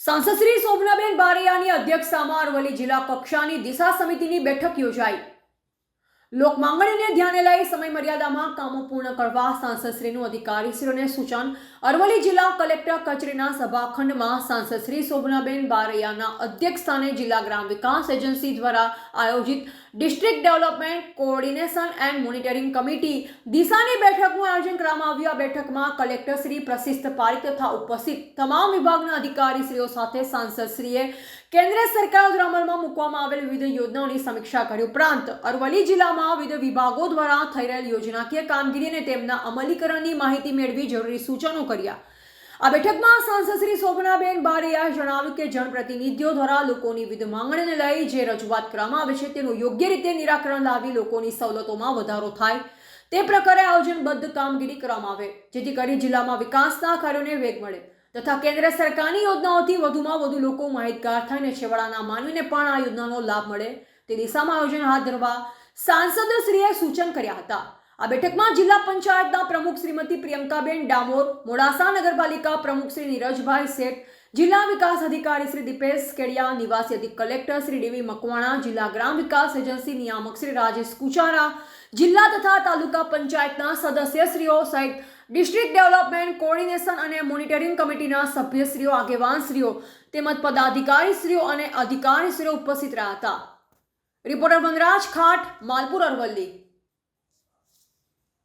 સાંસદ શ્રી શોભનાબેન બારૈયાની અધ્યક્ષતામાં અરવલ્લી જિલ્લા કક્ષાની દિશા સમિતિની બેઠક યોજાઈ. લોક માંગણીને ધ્યાને લઈ સમય મર્યાદામાં કામો પૂર્ણ કરવા સાંસદશ્રીનું અધિકારીશ્રીઓને સૂચન. અરવલ્લી જિલ્લા કલેક્ટર કચેરીના સભાખંડમાં સાંસદશ્રી શોભનાબેન બારૈયાના અધ્યક્ષસ્થાને જિલ્લા ગ્રામ વિકાસ એજન્સી દ્વારા આયોજિત district development coordination and monitoring committee દિશાની બેઠકનું આયોજન કરવામાં આવ્યું. આ બેઠકમાં કલેક્ટર શ્રી પ્રશિસ્ત પારીખ તથા ઉપસ્થિત તમામ વિભાગના અધિકારીશ્રીઓ સાથે સાંસદશ્રીએ કેન્દ્ર સરકાર દ્વારા અમલમાં મૂકવામાં આવેલ વિવિધ યોજનાઓની સમીક્ષા કરી. ઉપરાંત અરવલ્લી જિલ્લામાં વિવિધ વિભાગો દ્વારા થઈ રહેલ યોજનાકીય કામગીરી અને તેમના અમલીકરણની માહિતી મેળવી જરૂરી સૂચનો કર્યા. આ બેઠકમાં સાંસદ શ્રી શોભનાબેન બારૈયાએ જણાવ્યું કે જનપ્રતિનિધિઓ દ્વારા લોકોની વિવિધ માંગણીને લઈ જે રજૂઆત કરવામાં આવે છે તેનું યોગ્ય રીતે નિરાકરણ લાવી લોકોની સવલતોમાં વધારો થાય. તે પ્રકારે આયોજનબદ્ધ કામગીરી કરવામાં આવે, જેથી કરી જિલ્લામાં વિકાસના કાર્યોને વેગ મળે તથા કેન્દ્ર સરકારની યોજનાઓથી વધુમાં વધુ લોકો માહિતગાર થાય અને છેવાડાના માનવીને પણ આ યોજનાનો લાભ મળે. તે દિશામાં આયોજન હાથ ધરવા સાંસદશ્રીએ સૂચન કર્યા હતા. આ બેઠકમાં જિલ્લા પંચાયતના પ્રમુખ શ્રીમતી પ્રિયંકાબેન ડામોર, મોડાસા નગરપાલિકા પ્રમુખ શ્રી નીરજભાઈ શેઠ, જિલ્લા વિકાસ અધિકારી શ્રી દીપેશ કેડિયા, નિવાસી અધિક કલેક્ટર શ્રી ડીવી મકવાણા, જિલ્લા ગ્રામ વિકાસ એજન્સી નિયામક શ્રી રાજેશ કુચારા, જિલ્લા તથા તાલુકા પંચાયતના સદસ્યશ્રીઓ સહિત ડિસ્ટ્રિક્ટ ડેવલપમેન્ટ કોર્ડિનેશન અને મોનિટરિંગ કમિટીના સભ્યશ્રીઓ, આગેવાનશ્રીઓ તેમજ પદાધિકારીશ્રીઓ અને અધિકારીશ્રીઓ ઉપસ્થિત રહ્યા હતા. રિપોર્ટર વનરાજ ખાટ માલપુર અરવલ્લી.